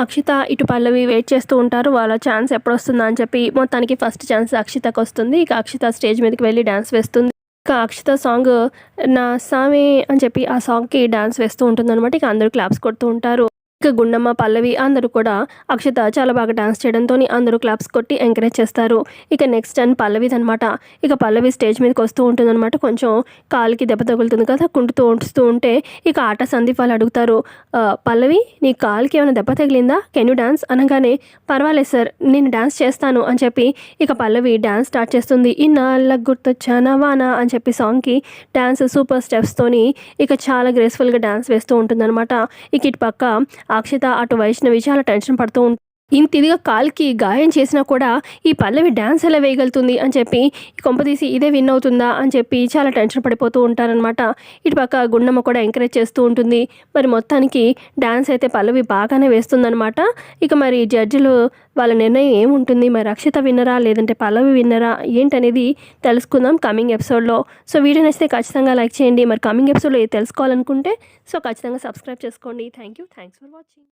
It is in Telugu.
అక్షిత ఇటు పల్లవి వెయిట్ చేస్తూ ఉంటారు. వాళ్ళ ఛాన్స్ ఎప్పుడు వస్తుందా అని చెప్పి మొత్తానికి ఫస్ట్ ఛాన్స్ అక్షితకు వస్తుంది ఇక అక్షిత స్టేజ్ మీదకి వెళ్ళి డ్యాన్స్ వేస్తుంది. ఇక అక్షిత సాంగ్ నా సామి అని చెప్పి ఆ సాంగ్కి డ్యాన్స్ వేస్తూ ఉంటుంది అనమాట ఇక అందరూ క్లాప్స్ కొడుతూ ఉంటారు. ఇక గుండమ్మ పల్లవి అందరూ కూడా అక్షిత చాలా బాగా డాన్స్ చేయడంతో అందరూ క్లాప్స్ కొట్టి ఎంకరేజ్ చేస్తారు. ఇక నెక్స్ట్ టైం పల్లవిది అనమాట ఇక పల్లవి స్టేజ్ మీదకి వస్తూ ఉంటుందన్నమాట. కొంచెం కాలుకి దెబ్బ తగులుతుంది కదా కుంటుతూ ఉంటుస్తూ ఉంటే ఇక ఆట సందీప్ వాళ్ళు అడుగుతారు పల్లవి నీ కాలుకి ఏమైనా దెబ్బ తగిలిందా? కెన్ యూ డాన్స్ అనగానే పర్వాలేదు సార్ నేను డాన్స్ చేస్తాను అని చెప్పి ఇక పల్లవి డాన్స్ స్టార్ట్ చేస్తుంది. ఇన్నాళ్ళ గుర్తొచ్చానా వానా అని చెప్పి సాంగ్కి డాన్స్ సూపర్ స్టెప్స్తోని ఇక చాలా గ్రేస్ఫుల్గా డాన్స్ వేస్తూ ఉంటుందన్నమాట. ఇక ఇటు పక్క అక్షిత అటు వైష్ణవి చాలా టెన్షన్ పడుతూ ఉంటుంది ఇంత ఇదిగా కాల్కి గాయం చేసినా కూడా ఈ పల్లవి డ్యాన్స్ ఎలా వేయగలుగుతుంది అని చెప్పి కొంపదీసి ఇదే విన్ అవుతుందా అని చెప్పి చాలా టెన్షన్ పడిపోతూ ఉంటారనమాట ఇటు పక్క గుండమ్మ కూడా ఎంకరేజ్ చేస్తూ ఉంటుంది. మరి మొత్తానికి డ్యాన్స్ అయితే పల్లవి బాగానే వేస్తుందనమాట ఇక మరి జడ్జిలు వాళ్ళ నిర్ణయం ఏముంటుంది? మరి రక్షిత విన్నరా? లేదంటే పల్లవి విన్నరా? ఏంటనేది తెలుసుకుందాం కమింగ్ ఎపిసోడ్లో. సో వీడియో నచ్చితే ఖచ్చితంగా లైక్ చేయండి. మరి కమింగ్ ఎపిసోడ్లో ఏది తెలుసుకోవాలనుకుంటే సో ఖచ్చితంగా సబ్స్క్రైబ్ చేసుకోండి. Thank you. Thanks for watching.